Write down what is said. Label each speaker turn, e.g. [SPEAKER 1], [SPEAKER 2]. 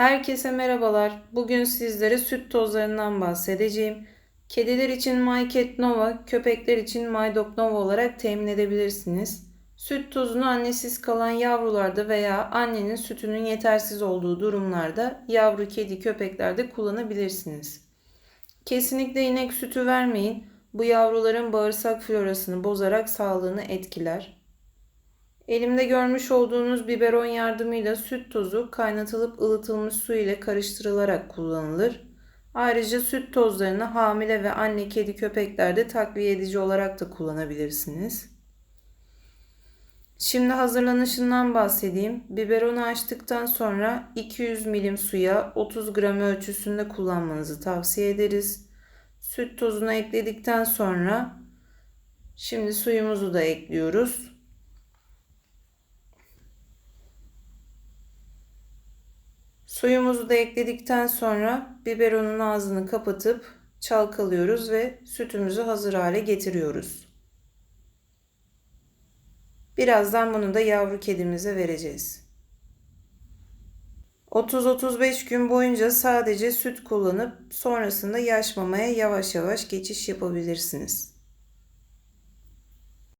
[SPEAKER 1] Herkese merhabalar. Bugün sizlere süt tozlarından bahsedeceğim. Kediler için MyCat Nova, köpekler için MyDog Nova olarak temin edebilirsiniz. Süt tozunu annesiz kalan yavrularda veya annenin sütünün yetersiz olduğu durumlarda yavru kedi köpeklerde kullanabilirsiniz. Kesinlikle inek sütü vermeyin. Bu yavruların bağırsak florasını bozarak sağlığını etkiler. Elimde görmüş olduğunuz biberon yardımıyla süt tozu kaynatılıp ılıtılmış su ile karıştırılarak kullanılır. Ayrıca süt tozlarını hamile ve anne kedi köpeklerde takviye edici olarak da kullanabilirsiniz. Şimdi hazırlanışından bahsedeyim. Biberonu açtıktan sonra 200 milim suya 30 gram ölçüsünde kullanmanızı tavsiye ederiz. Süt tozunu ekledikten sonra şimdi suyumuzu da ekliyoruz. Suyumuzu da ekledikten sonra biberonun ağzını kapatıp çalkalıyoruz ve sütümüzü hazır hale getiriyoruz. Birazdan bunu da yavru kedimize vereceğiz. 30-35 gün boyunca sadece süt kullanıp sonrasında yaş mamaya yavaş yavaş geçiş yapabilirsiniz.